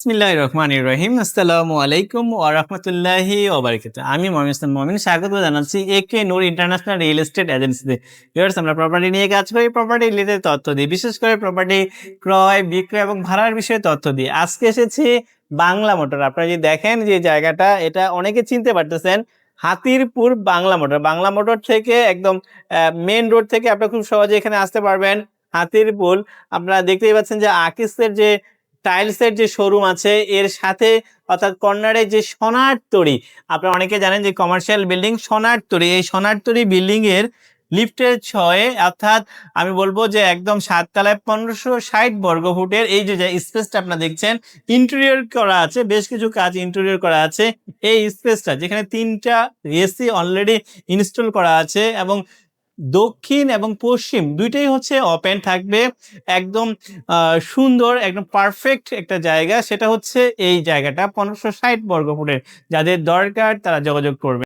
বিসমিল্লাহ রহমান রহিম আসসালামু আলাইকুম ওয়া রাহমাতুল্লাহি ওয়া বারাকাতুহু। আমি মোহাম্মদ ইসলাম মমিন। স্বাগত জানাচ্ছি AK Noor international real estate এজেন্সিতে। ভিউয়ার্স, আমরা প্রপার্টি নিয়ে কাজ করি। প্রপার্টি রিলেটেড তথ্য দিই বিশেষ করে প্রপার্টি ক্রয়, বিক্রয় এবং ভাড়ার বিষয়ে তথ্য দিই আজকে এসেছি বাংলা মোটর। আপনারা যদি দেখেন যে জায়গাটা, এটা অনেকে চিনতে পারতেছেন, হাতিরপুর বাংলা মোটর। বাংলা মোটর থেকে একদম মেন রোড থেকে আপনারা খুব সহজে এখানে আসতে পারবেন, হাতিরপুল। আপনারা দেখতেই পাচ্ছেন যে আকিসের যে টাইলসের যে শোরুম আছে, এর সাথে অর্থাৎ কর্নারে যে সোনার তরি, আপনারা অনেকে জানেন যে কমার্শিয়াল বিল্ডিং সোনার তরি, এই সোনার তরি বিল্ডিং এর লিফটের ছয়ে, অর্থাৎ আমি বলব যে একদম সাততলায় পনেরোশো ষাট বর্গ ফুটের, এই যে স্পেসটা আপনারা দেখছেন ইন্টেরিয়র করা আছে, বেশ কিছু কাজ ইন্টেরিয়র করা আছে, এই স্পেসটা যেখানে তিনটা এসি অলরেডি ইনস্টল করা আছে এবং দক্ষিণ এবং পশ্চিম দুইটাই হচ্ছে ওপেন থাকবে। একদম সুন্দর, একদম পারফেক্ট একটা জায়গা। সেটা হচ্ছে এই জায়গাটা, পনেরোশো ষাট বর্গফুটের। যাদের দরকার তারা যোগাযোগ করবে।